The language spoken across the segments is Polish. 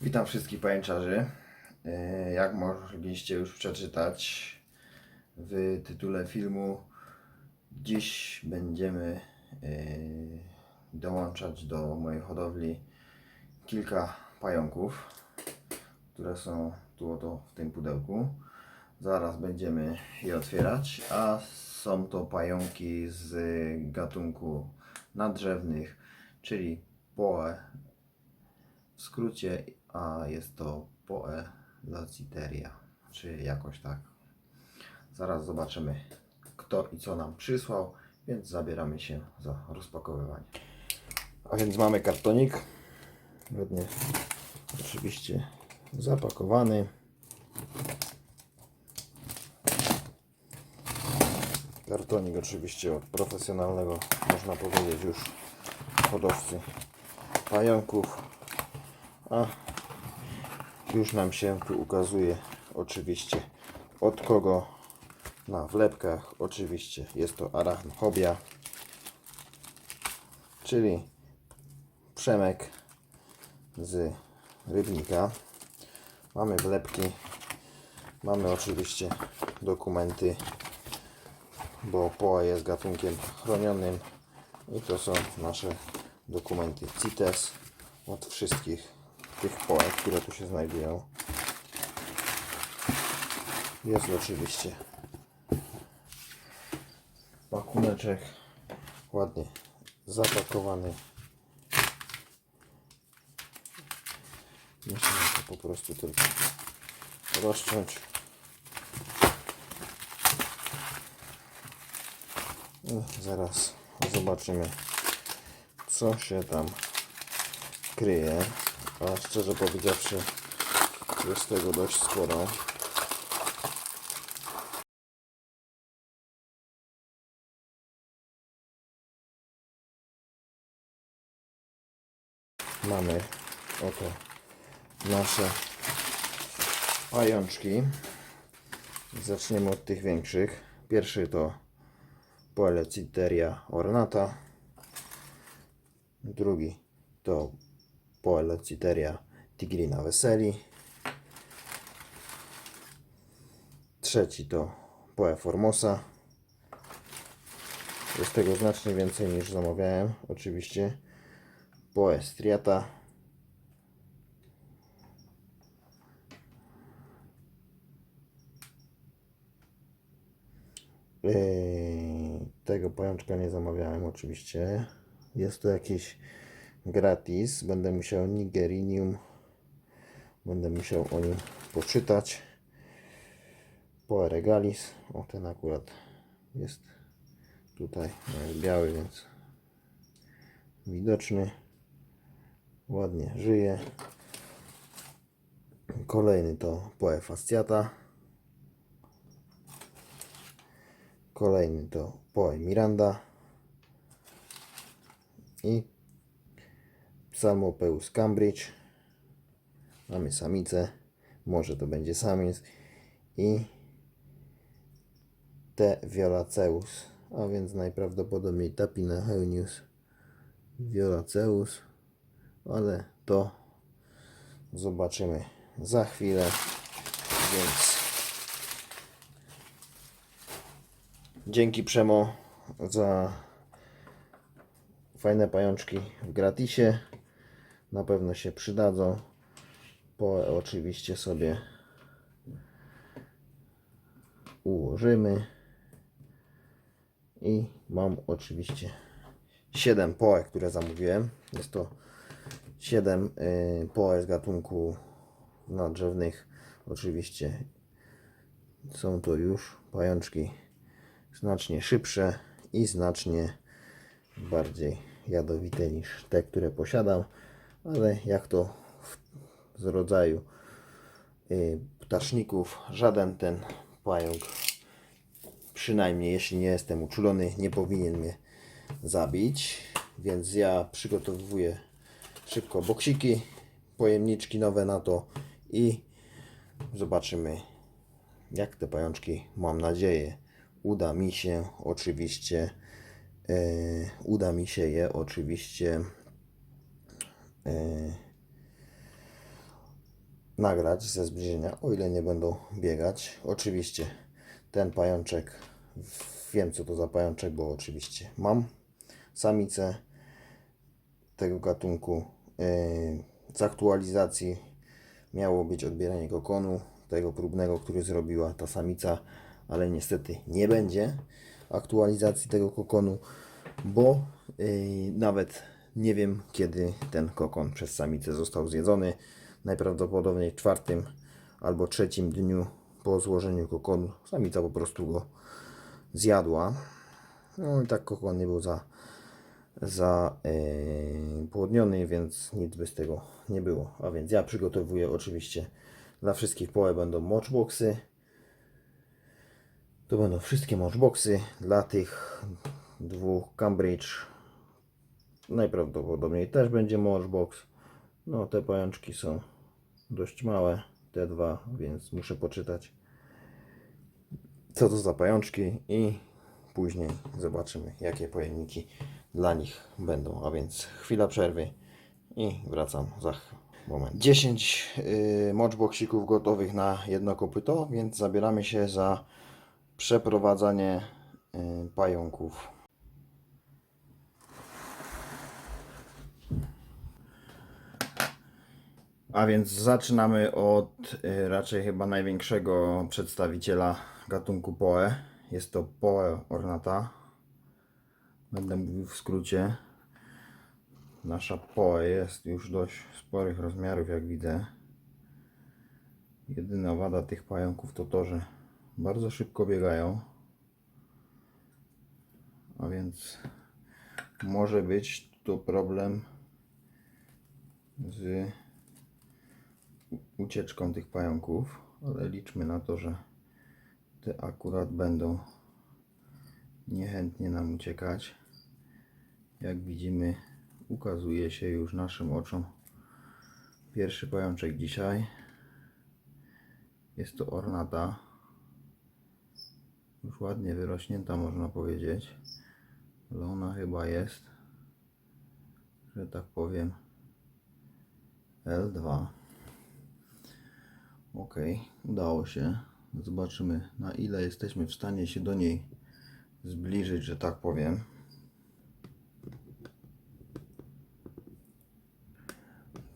Witam wszystkich pajęczarzy. E, Jak mogliście już przeczytać w tytule filmu, dziś będziemy e, dołączać do mojej hodowli kilka pająków, które są tu oto w tym pudełku. Zaraz będziemy je otwierać, a są to pająki z gatunku nadrzewnych, czyli Poe w skrócie, a jest to Poe laciteria, czy jakoś tak. Zaraz zobaczymy, kto i co nam przysłał, więc zabieramy się za rozpakowywanie. A więc mamy kartonik, ładnie oczywiście zapakowany. Kartonik oczywiście od profesjonalnego, można powiedzieć już hodowcy pająków. A już nam się tu ukazuje oczywiście od kogo na wlepkach. Oczywiście jest to arachnophobia, czyli Przemek z Rybnika. Mamy wlepki, mamy oczywiście dokumenty, bo poła jest gatunkiem chronionym i to są nasze dokumenty CITES od wszystkich tych połek, które tu się znajdują. Jest oczywiście pakuneczek ładnie zapakowany. Musimy to po prostu tylko rozciąć. I zaraz zobaczymy co się tam kryje. A szczerze powiedziawszy, jest tego dość sporo. Mamy oto nasze pajączki. Zaczniemy od tych większych. Pierwszy to Poeleciteria ornata. Drugi to Poeleciteria tigrina weseli. Trzeci to Poe formosa. Jest tego znacznie więcej niż zamawiałem, oczywiście. Poe striata. Yy, Tego pajączka nie zamawiałem oczywiście. Jest to jakiś gratis. Będę musiał Nigerinium. Będę musiał o nim poczytać. Poe regalis. O ten akurat jest tutaj biały, więc widoczny. Ładnie żyje. Kolejny to Poe fasciata. Kolejny to Poe Miranda i Psalmopeus Cambridge. Mamy samicę, może to będzie samiec i T. violaceus, a więc najprawdopodobniej Tapina heunius violaceus, ale to zobaczymy za chwilę, więc dzięki Przemo za fajne pajączki w gratisie. Na pewno się przydadzą. Po oczywiście sobie ułożymy. I mam oczywiście 7 poe, które zamówiłem. Jest to 7 y, poe z gatunku nadrzewnych. Oczywiście są to już pajączki znacznie szybsze i znacznie bardziej jadowite niż te, które posiadam, ale jak to z rodzaju y, ptaszników, żaden ten pająk, przynajmniej jeśli nie jestem uczulony, nie powinien mnie zabić, więc ja przygotowuję szybko boksiki, pojemniczki nowe na to i zobaczymy jak te pajączki, mam nadzieję, uda mi się oczywiście e, uda mi się je oczywiście nagrać ze zbliżenia, o ile nie będą biegać. Oczywiście ten pajączek, wiem co to za pajączek, bo oczywiście mam samicę tego gatunku. Yy, Z aktualizacji miało być odbieranie kokonu, tego próbnego, który zrobiła ta samica, ale niestety nie będzie aktualizacji tego kokonu, bo yy, nawet nie wiem kiedy ten kokon przez samicę został zjedzony. Najprawdopodobniej w czwartym albo trzecim dniu po złożeniu kokonu samica po prostu go zjadła. No i tak kokon nie był za zapłodniony, więc nic by z tego nie było. A więc ja przygotowuję oczywiście dla wszystkich połę będą mochboxy. To będą wszystkie mochboxy dla tych dwóch Cambridge. Najprawdopodobniej też będzie mochbox. No te pajączki są dość małe, te dwa, więc muszę poczytać co to za pajączki i później zobaczymy jakie pojemniki dla nich będą. A więc chwila przerwy i wracam za moment. 10 yy, gotowych na jedno kopyto, więc zabieramy się za przeprowadzanie yy, pająków. A więc zaczynamy od y, raczej chyba największego przedstawiciela gatunku Poe. Jest to Poe ornata. Będę mówił w skrócie. Nasza Poe jest już dość sporych rozmiarów, jak widzę. Jedyna wada tych pająków to to, że bardzo szybko biegają. A więc może być to problem z ucieczką tych pająków, ale liczmy na to, że te akurat będą niechętnie nam uciekać. Jak widzimy, ukazuje się już naszym oczom pierwszy pajączek dzisiaj. Jest to ornata. Już ładnie wyrośnięta, można powiedzieć, ale ona chyba jest, że tak powiem, L2. Ok, udało się. Zobaczymy na ile jesteśmy w stanie się do niej zbliżyć, że tak powiem.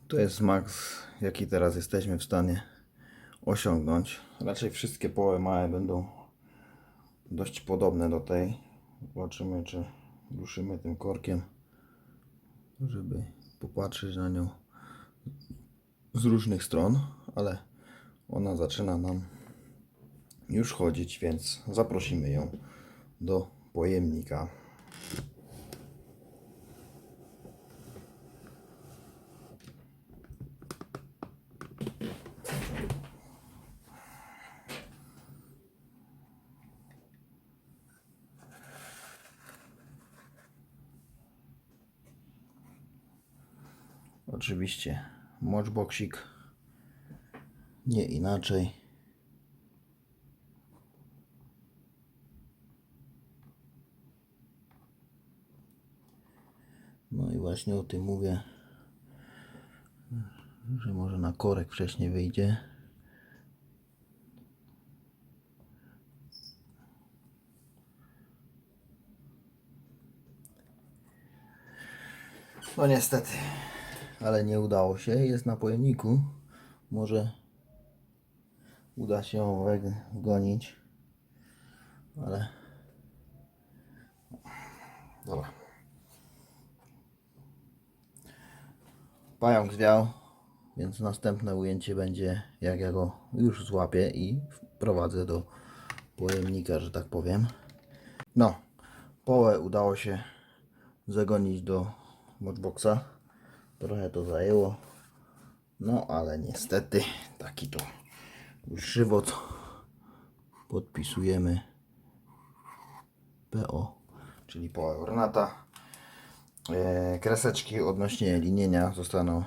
To jest maks, jaki teraz jesteśmy w stanie osiągnąć. Raczej wszystkie poły małe będą dość podobne do tej. Zobaczymy, czy ruszymy tym korkiem, żeby popatrzeć na nią z różnych stron, ale ona zaczyna nam już chodzić, więc zaprosimy ją do pojemnika. Oczywiście mochboxik nie inaczej. No i właśnie o tym mówię, że może na korek wcześniej wyjdzie. No niestety, ale nie udało się. Jest na pojemniku. Może uda się ją wgonić, ale dobra. Pająk zwiał, więc następne ujęcie będzie jak ja go już złapię i wprowadzę do pojemnika, że tak powiem. No, połę udało się zagonić do mochboxa. Trochę to zajęło. No, ale niestety taki to żywot. Podpisujemy PO, czyli poła ornata. E, Kreseczki odnośnie linienia zostaną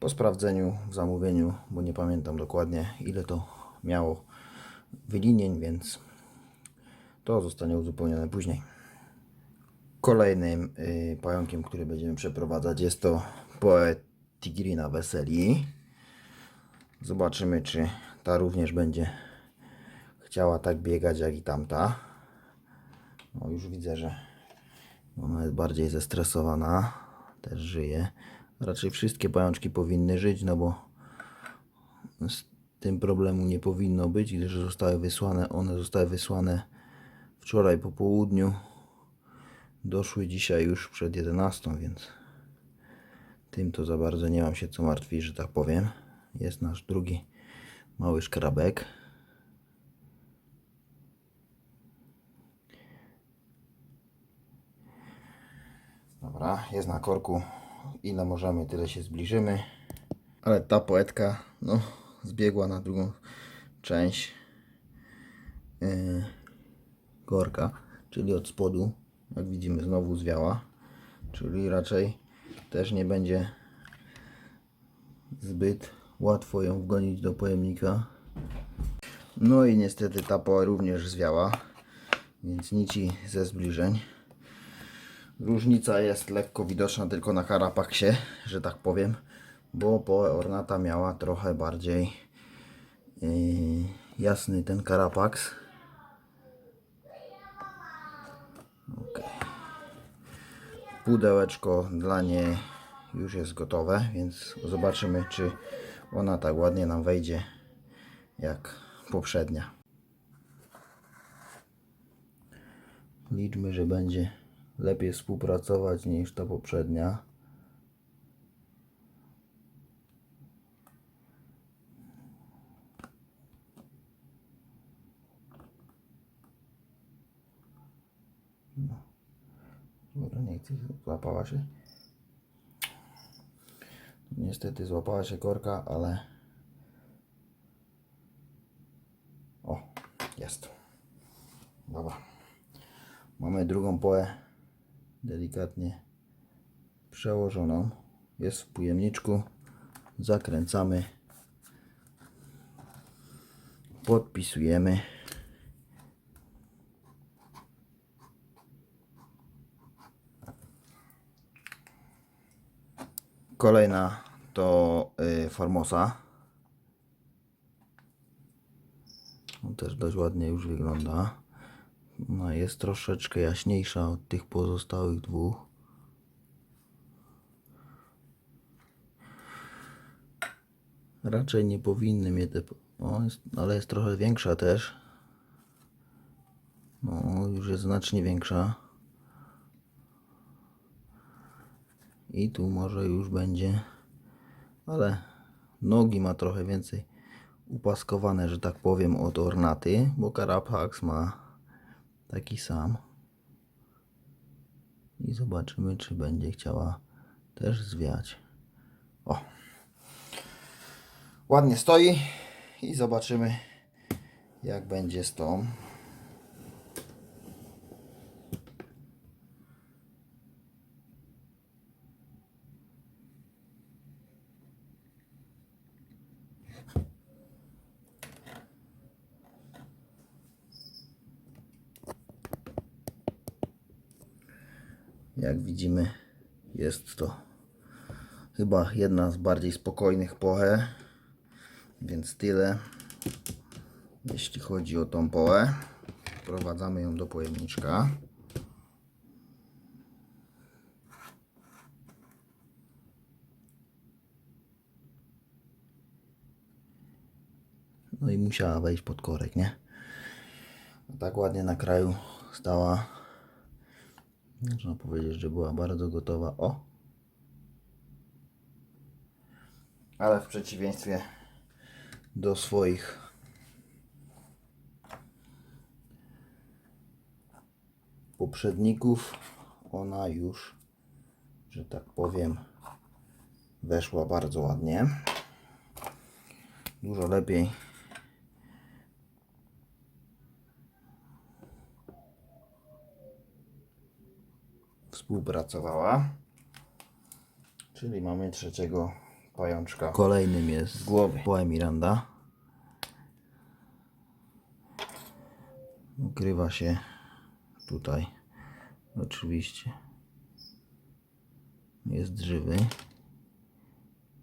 po sprawdzeniu w zamówieniu, bo nie pamiętam dokładnie ile to miało wylinień, więc to zostanie uzupełnione później. Kolejnym y, pająkiem, który będziemy przeprowadzać jest to Poe Tigrina Weseli. Zobaczymy, czy ta również będzie chciała tak biegać jak i tamta. No już widzę, że ona jest bardziej zestresowana. Też żyje. Raczej wszystkie pajączki powinny żyć, no bo z tym problemu nie powinno być, gdyż zostały wysłane, one zostały wysłane wczoraj po południu. Doszły dzisiaj już przed 11, więc tym to za bardzo nie mam się co martwić, że tak powiem. Jest nasz drugi mały szkrabek. Dobra, jest na korku. Ile możemy, tyle się zbliżymy. Ale ta poetka, no, zbiegła na drugą część yy, korka, czyli od spodu, jak widzimy, znowu zwiała. Czyli raczej też nie będzie zbyt łatwo ją wgonić do pojemnika. No i niestety ta poła również zwiała, więc nici ze zbliżeń. Różnica jest lekko widoczna tylko na karapaksie, że tak powiem, bo ornata miała trochę bardziej yy, jasny ten karapaks. Pudełeczko dla niej już jest gotowe, więc zobaczymy, czy ona tak ładnie nam wejdzie jak poprzednia. Liczmy, że będzie lepiej współpracować niż ta poprzednia. No. Dobra, nie chcę, złapała się. Niestety złapała się korka, ale o, jest. Dobra. Mamy drugą połę delikatnie przełożoną. Jest w pojemniczku. Zakręcamy. Podpisujemy. Kolejna to y, Formosa. On też dość ładnie już wygląda. No, jest troszeczkę jaśniejsza od tych pozostałych dwóch. Raczej nie powinny mnie te. O, jest, ale jest trochę większa też. No, już jest znacznie większa. I tu może już będzie. Ale nogi ma trochę więcej upaskowane, że tak powiem, od ornaty, bo Carapax ma taki sam. I zobaczymy, czy będzie chciała też zwiać. O! Ładnie stoi i zobaczymy, jak będzie z tą. Jak widzimy, jest to chyba jedna z bardziej spokojnych połę, więc tyle. Jeśli chodzi o tą połę, wprowadzamy ją do pojemniczka. No i musiała wejść pod korek, nie? Tak ładnie na kraju stała. Można powiedzieć, że była bardzo gotowa. O! Ale w przeciwieństwie do swoich poprzedników, ona już, że tak powiem, weszła bardzo ładnie. Dużo lepiej współpracowała. Czyli mamy trzeciego pajączka. Kolejnym jest głowy. Poe Miranda. Ukrywa się tutaj. Oczywiście. Jest żywy.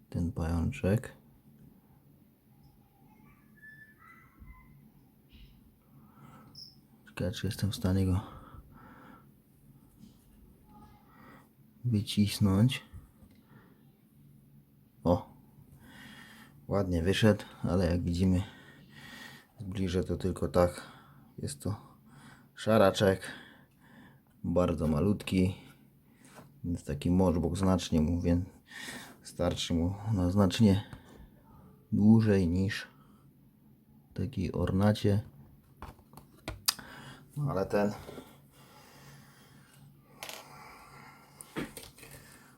Ten pajączek. Ciekawe, czy jestem w stanie go wycisnąć. O! Ładnie wyszedł, ale jak widzimy zbliżę to tylko tak. Jest to szaraczek. Bardzo malutki. Więc taki moczbok znacznie mu, więc starczy mu na znacznie dłużej niż taki ornacie. No ale ten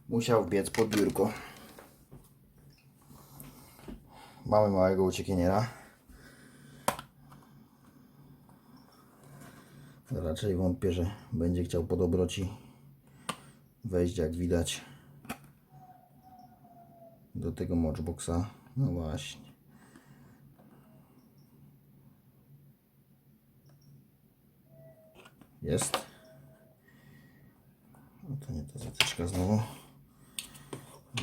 musiał wbiec pod biurko. Mamy małego uciekiniera. Raczej wątpię, że będzie chciał po dobroci wejść, jak widać, do tego matchboxa. No właśnie. Jest. No to nie ta zatyczka znowu.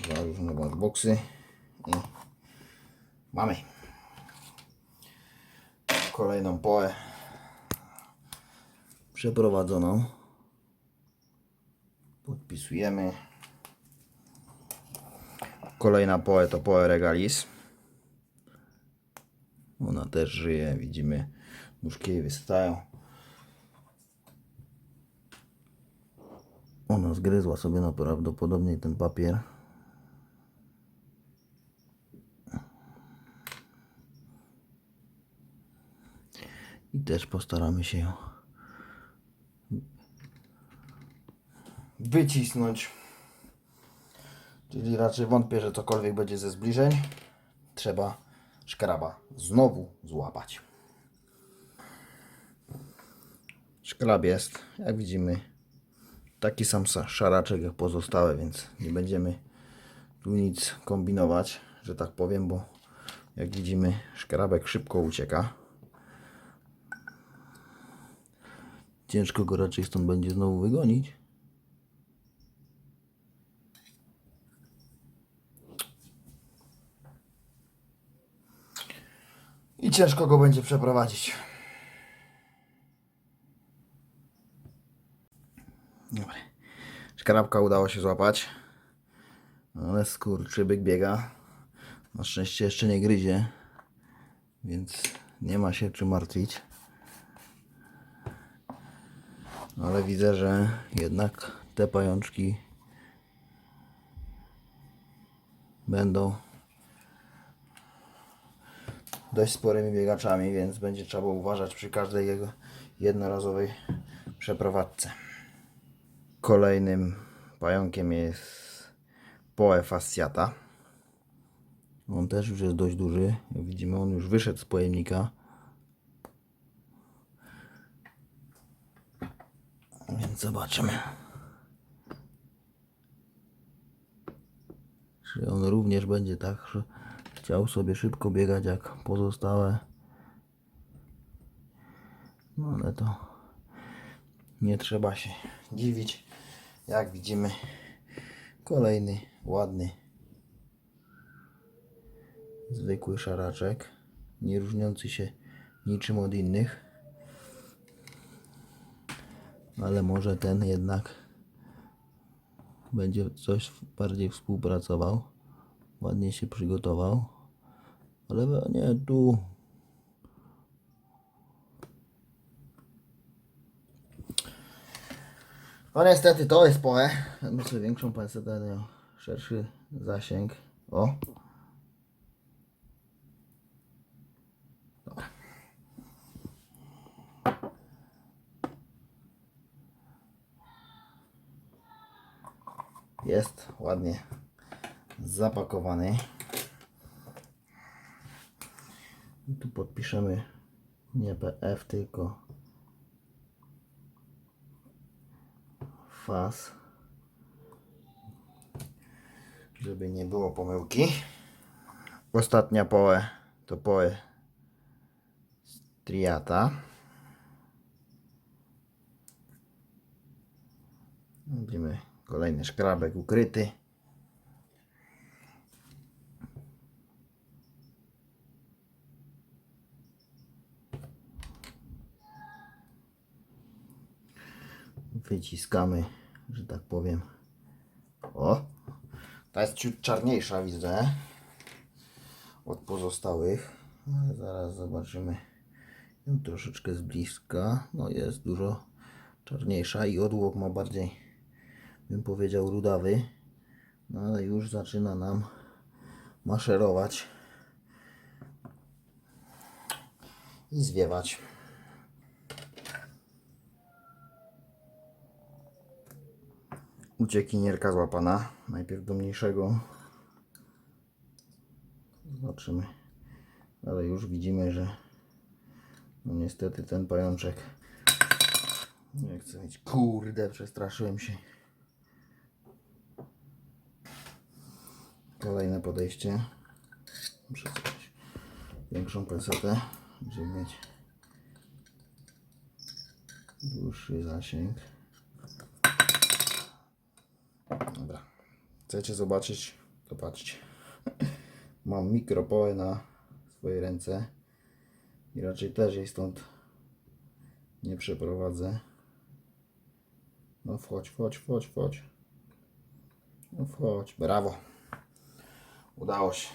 Dwa różne matchboxy. I mamy. Kolejną poę przeprowadzoną. Podpisujemy. Kolejna poe to poe regalis. Ona też żyje, widzimy, nóżki jej wystają. Ona zgryzła sobie najprawdopodobniej ten papier. I też postaramy się ją wycisnąć. Czyli raczej wątpię, że cokolwiek będzie ze zbliżeń. Trzeba szkraba znowu złapać. Szkrab jest, jak widzimy, taki sam sa- szaraczek jak pozostałe, więc nie będziemy tu nic kombinować, że tak powiem, bo jak widzimy, szkrabek szybko ucieka. Ciężko go raczej stąd będzie znowu wygonić. I ciężko go będzie przeprowadzić. Dobra. Szkarabka udało się złapać. Ale skurczybyk biega. Na szczęście jeszcze nie gryzie. Więc nie ma się czym martwić. Ale widzę, że jednak te pajączki będą dość sporymi biegaczami, więc będzie trzeba uważać przy każdej jego jednorazowej przeprowadzce. Kolejnym pająkiem jest Poe fasciata. On też już jest dość duży. Jak widzimy, on już wyszedł z pojemnika. Więc zobaczymy. Czy on również będzie tak, że chciał sobie szybko biegać jak pozostałe. No ale to nie trzeba się dziwić. Jak widzimy, kolejny ładny, zwykły szaraczek, nie różniący się niczym od innych. Ale może ten jednak będzie coś bardziej współpracował. Ładnie się przygotował. Ale nie tu. No niestety to jest poe. Myślę większą pensetę miał szerszy zasięg. O. Jest ładnie zapakowany. I tu podpiszemy nie PF, tylko FAS, żeby nie było pomyłki. Ostatnia poe to poe striata. Widzimy kolejny szkrabek ukryty. wyciskamy, że tak powiem. O! Ta jest ciut czarniejsza, widzę. Od pozostałych. Ale zaraz zobaczymy ją troszeczkę z bliska. No jest dużo czarniejsza i odłok ma bardziej, bym powiedział, rudawy. No ale już zaczyna nam maszerować i zwiewać. Uciekinierka złapana. Najpierw do mniejszego. Zobaczymy. Ale już widzimy, że no niestety ten pajączek nie chcę mieć. Kurde, przestraszyłem się. Kolejne podejście. Muszę zrobić większą pensetę, żeby mieć dłuższy zasięg. Dobra. Chcecie zobaczyć? To patrzcie. Mam mikropoę na swojej ręce i raczej też jej stąd nie przeprowadzę. No wchodź, wchodź, wchodź, wchodź. No wchodź, brawo. Udało się.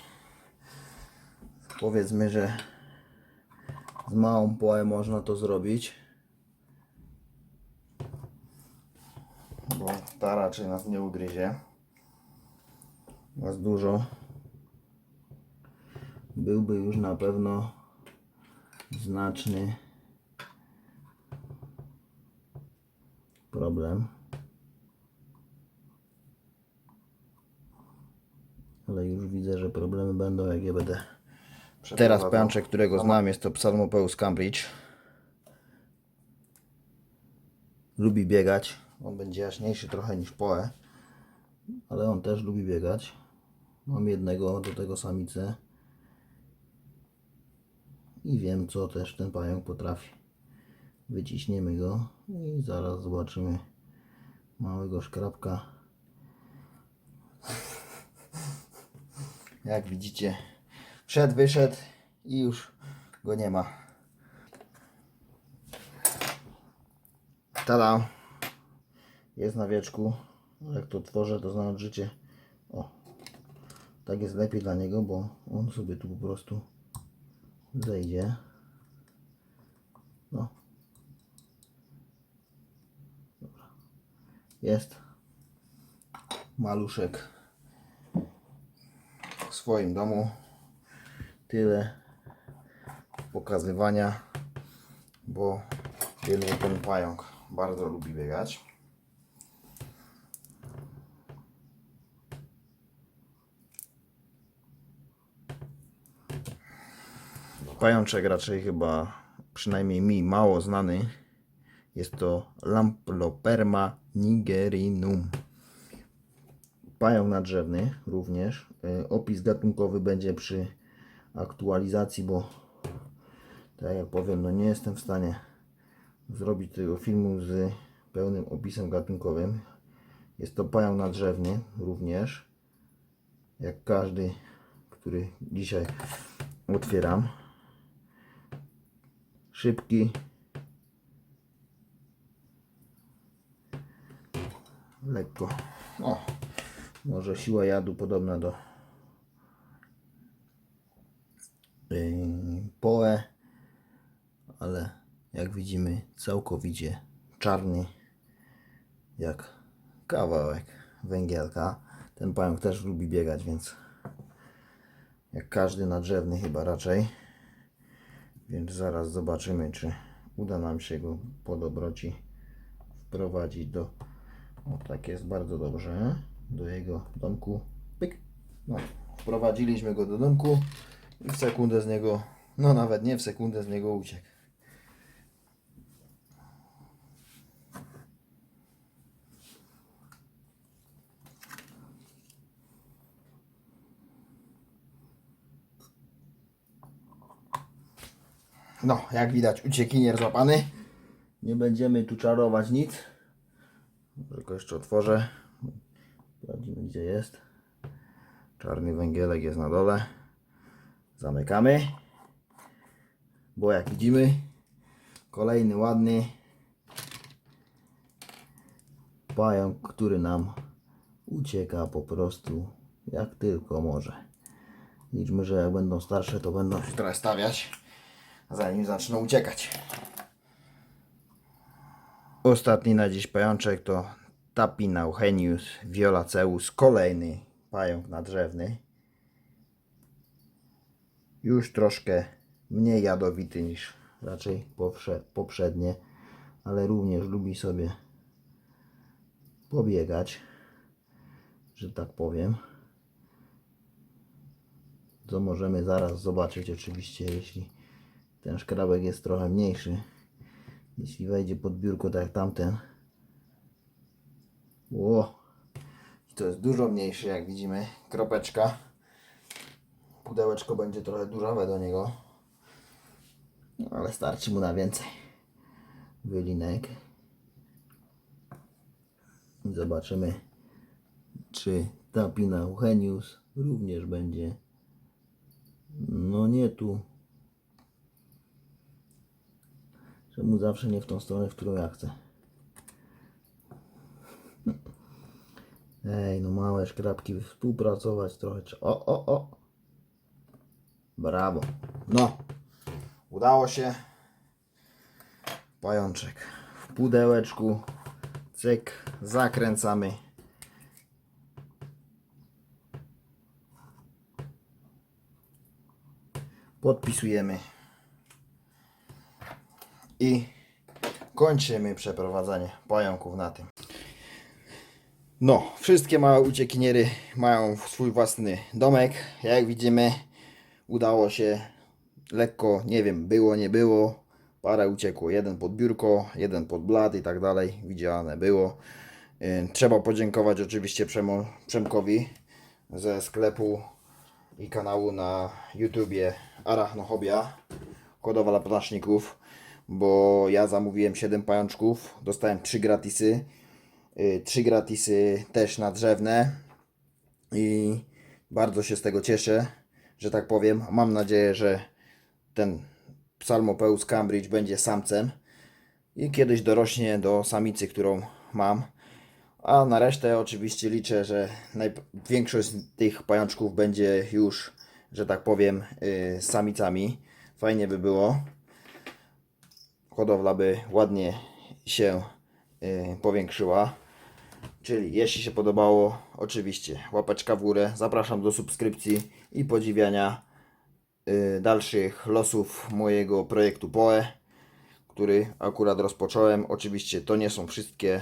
Powiedzmy, że z małą połę można to zrobić. Bo ta raczej nas nie ugryzie. Was dużo. Byłby już na pewno znaczny problem. Ale już widzę, że problemy będą, jak je będę. Teraz pęczek, którego znam, jest to Psalmopeus cambridge. Lubi biegać. On będzie jaśniejszy trochę niż poe, ale on też lubi biegać. Mam jednego, do tego samicę. I wiem, co też ten pająk potrafi. Wyciśniemy go i zaraz zobaczymy małego szkrabka. Jak widzicie, wszedł, wyszedł i już go nie ma. Tada! Jest na wieczku. Jak to tworzę, to znając życie. O, tak jest lepiej dla niego, bo on sobie tu po prostu zejdzie. No. Dobra. Jest. Maluszek w swoim domu. Tyle pokazywania, bo wiemy, ten pająk bardzo lubi biegać. Pajączek raczej chyba, przynajmniej mi, mało znany. Jest to Lamploperma nigerinum. Pająk nadrzewny również. Y, Opis gatunkowy będzie przy aktualizacji, bo tak jak powiem, no nie jestem w stanie zrobić tego filmu z pełnym opisem gatunkowym. Jest to pająk nadrzewny również. Jak każdy, który dzisiaj otwieram. Szybki. Lekko. O, może siła jadu podobna do yy, poe, ale jak widzimy całkowicie czarny jak kawałek węgielka. Ten pająk też lubi biegać, więc jak każdy nadrzewny chyba raczej. Więc zaraz zobaczymy, czy uda nam się go po dobroci wprowadzić do. O, tak jest bardzo dobrze. Do jego domku. Pyk. No, wprowadziliśmy go do domku i w sekundę z niego, no nawet nie w sekundę z niego uciekł. No, jak widać, uciekinier złapany. Nie będziemy tu czarować nic. Go jeszcze otworzę. Sprawdzimy, gdzie jest. Czarny węgielek jest na dole. Zamykamy. Bo jak widzimy, kolejny ładny pająk, który nam ucieka po prostu jak tylko może. Liczmy, że jak będą starsze, to będą się trochę stawiać, zanim zaczną uciekać. Ostatni na dziś pajączek to Tapina Eugenius violaceus, kolejny pająk nadrzewny. Już troszkę mniej jadowity niż raczej poprzednie, ale również lubi sobie pobiegać, że tak powiem. Co możemy zaraz zobaczyć oczywiście, jeśli ten szkrabek jest trochę mniejszy. Jeśli wejdzie pod biurko tak jak tamten. Ło! I to jest dużo mniejszy jak widzimy. Kropeczka. Pudełeczko będzie trochę dużawe do niego. No, ale starczy mu na więcej. Wylinek. Zobaczymy, czy Tapina Eugenius również będzie. No nie tu. Czemu zawsze nie w tą stronę, w którą ja chcę? Ej, no małe szkrabki, współpracować trochę. O, o, o! Brawo. No, udało się. Pajączek w pudełeczku. Cyk, zakręcamy. Podpisujemy. I kończymy przeprowadzanie pająków na tym. No, wszystkie małe uciekiniery mają swój własny domek. Jak widzimy, udało się lekko, nie wiem, było, nie było. Parę uciekło, jeden pod biurko, jeden pod blat i tak dalej. Widziane było. Yy, Trzeba podziękować oczywiście Przemo, Przemkowi ze sklepu i kanału na YouTubie Arachnohobia, hodowla ptaszników, bo ja zamówiłem 7 pajączków, dostałem 3 gratisy, 3 gratisy też nadrzewne i bardzo się z tego cieszę, że tak powiem. Mam nadzieję, że ten Psalmopeus Cambridge będzie samcem i kiedyś dorośnie do samicy, którą mam. A na resztę oczywiście liczę, że większość tych pajączków będzie już, że tak powiem, yy, samicami. Fajnie by było. Hodowla by ładnie się yy, powiększyła. Czyli jeśli się podobało, oczywiście łapeczka w górę. Zapraszam do subskrypcji i podziwiania yy, dalszych losów mojego projektu POE który akurat rozpocząłem. Oczywiście to nie są wszystkie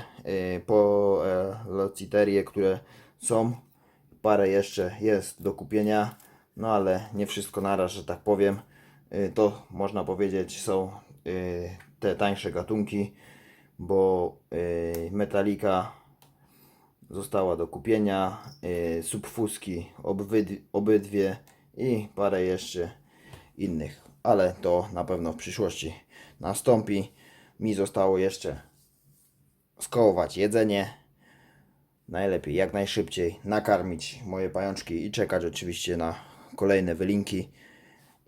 y, polociterie, które są. Parę jeszcze jest do kupienia, no ale nie wszystko naraz, że tak powiem. Y, To można powiedzieć są y, te tańsze gatunki, bo y, Metallica została do kupienia, y, subfuski obydwie, i parę jeszcze innych, ale to na pewno w przyszłości nastąpi. Mi zostało jeszcze skołować jedzenie, najlepiej jak najszybciej nakarmić moje pajączki i czekać oczywiście na kolejne wylinki.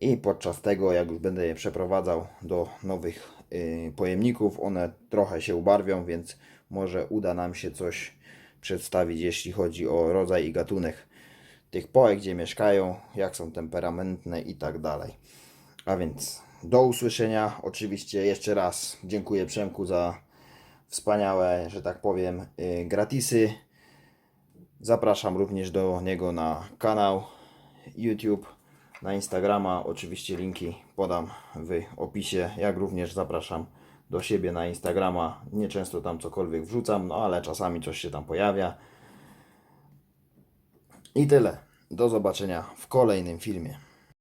I podczas tego, jak już będę je przeprowadzał do nowych y, pojemników, one trochę się ubarwią, więc może uda nam się coś przedstawić, jeśli chodzi o rodzaj i gatunek tych poek, gdzie mieszkają, jak są temperamentne i tak dalej. A więc do usłyszenia. Oczywiście jeszcze raz dziękuję Przemku za wspaniałe, że tak powiem, y, gratisy. Zapraszam również do niego na kanał YouTube, na Instagrama. Oczywiście linki podam w opisie, jak również zapraszam do siebie na Instagrama. Nieczęsto tam cokolwiek wrzucam, no ale czasami coś się tam pojawia. I tyle. Do zobaczenia w kolejnym filmie.